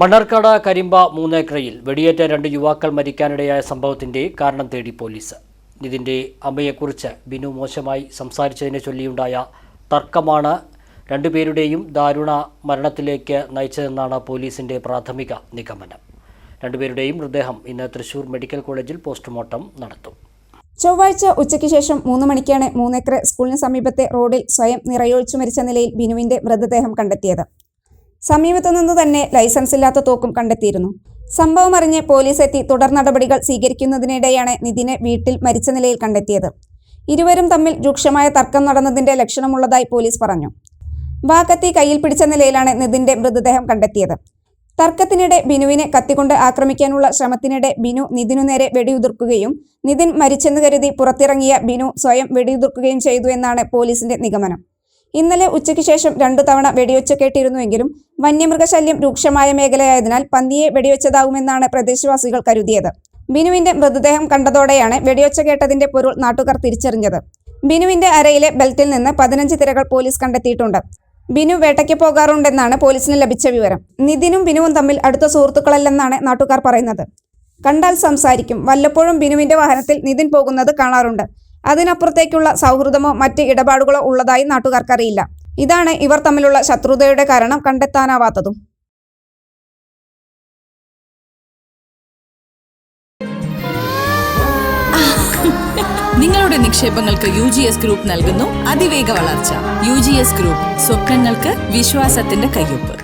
മണ്ണാർക്കാട് കരിമ്പ മൂന്നേക്കറയിൽ വെടിയേറ്റ രണ്ട് യുവാക്കൾ മരിക്കാനിടയായ സംഭവത്തിന്റെ കാരണം തേടി പോലീസ്. ഇതിന്റെ അമ്മയെക്കുറിച്ച് ബിനു മോശമായി സംസാരിച്ചതിനെ ചൊല്ലിയുണ്ടായ തർക്കമാണ് രണ്ടുപേരുടെയും ദാരുണ മരണത്തിലേക്ക് നയിച്ചതെന്നാണ് പോലീസിന്റെ പ്രാഥമിക നിഗമനം. രണ്ടുപേരുടെയും മൃതദേഹം ഇന്ന് തൃശൂർ മെഡിക്കൽ കോളേജിൽ പോസ്റ്റ്മോർട്ടം നടത്തും. ചൊവ്വാഴ്ച ഉച്ചയ്ക്ക് ശേഷം മൂന്ന് മണിക്കാണ് മൂന്നേക്കർ സ്കൂളിന് സമീപത്തെ റോഡിൽ സ്വയം നിറയൊഴിച്ചു മരിച്ച നിലയിൽ ബിനുവിന്റെ മൃതദേഹം കണ്ടെത്തിയത്. സമീപത്തു നിന്ന് തന്നെ ലൈസൻസ് ഇല്ലാത്ത തോക്കും കണ്ടെത്തിയിരുന്നു. സംഭവം അറിഞ്ഞ് പോലീസ് എത്തി തുടർ നടപടികൾ സ്വീകരിക്കുന്നതിനിടെയാണ് നിതിനെ വീട്ടിൽ മരിച്ച നിലയിൽ കണ്ടെത്തിയത്. ഇരുവരും തമ്മിൽ രൂക്ഷമായ തർക്കം നടന്നതിന്റെ ലക്ഷണമുള്ളതായി പോലീസ് പറഞ്ഞു. വാക്കത്തി കയ്യിൽ പിടിച്ച നിലയിലാണ് നിതിന്റെ മൃതദേഹം കണ്ടെത്തിയത്. തർക്കത്തിനിടെ ബിനുവിനെ കത്തിക്കൊണ്ട് ആക്രമിക്കാനുള്ള ശ്രമത്തിനിടെ ബിനു നിതിനു നേരെ വെടിയുതിർക്കുകയും നിതിൻ മരിച്ചെന്ന് കരുതി പുറത്തിറങ്ങിയ ബിനു സ്വയം വെടിയുതിർക്കുകയും ചെയ്തു എന്നാണ് പോലീസിന്റെ നിഗമനം. ഇന്നലെ ഉച്ചയ്ക്ക് ശേഷം രണ്ടു തവണ വെടിവെച്ച് കേട്ടിരുന്നുവെങ്കിലും വന്യമൃഗശല്യം രൂക്ഷമായ മേഖലയായതിനാൽ പന്നിയെ വെടിവെച്ചതാകുമെന്നാണ് പ്രദേശവാസികൾ കരുതിയത്. ബിനുവിന്റെ മൃതദേഹം കണ്ടതോടെയാണ് വെടിവെച്ച കേട്ടതിന്റെ പൊരുൾ നാട്ടുകാർ തിരിച്ചറിഞ്ഞത്. ബിനുവിന്റെ അരയിലെ ബെൽറ്റിൽ നിന്ന് പതിനഞ്ച് തിരകൾ പോലീസ് കണ്ടെത്തിയിട്ടുണ്ട്. ബിനു വേട്ടയ്ക്ക് പോകാറുണ്ടെന്നാണ് പോലീസിന് ലഭിച്ച വിവരം. നിതിനും ബിനുവും തമ്മിൽ അടുത്ത സുഹൃത്തുക്കളല്ലെന്നാണ് നാട്ടുകാർ പറയുന്നത്. കണ്ടാൽ സംസാരിക്കും. വല്ലപ്പോഴും ബിനുവിന്റെ വാഹനത്തിൽ നിതിൻ പോകുന്നത് കാണാറുണ്ട്. അതിനപ്പുറത്തേക്കുള്ള സൗഹൃദമോ മറ്റ് ഇടപാടുകളോ ഉള്ളതായി നാട്ടുകാർക്കറിയില്ല. ഇതാണ് ഇവർ തമ്മിലുള്ള ശത്രുതയുടെ കാരണം കണ്ടെത്താനാവാത്തതും. നിങ്ങളുടെ നിക്ഷേപങ്ങൾക്ക് യു ജി എസ് ഗ്രൂപ്പ് നൽകുന്നു അതിവേഗ വളർച്ച. യു ജി എസ് ഗ്രൂപ്പ് സ്വപ്നങ്ങൾക്ക് വിശ്വാസത്തിന്റെ കയ്യൊപ്പ്.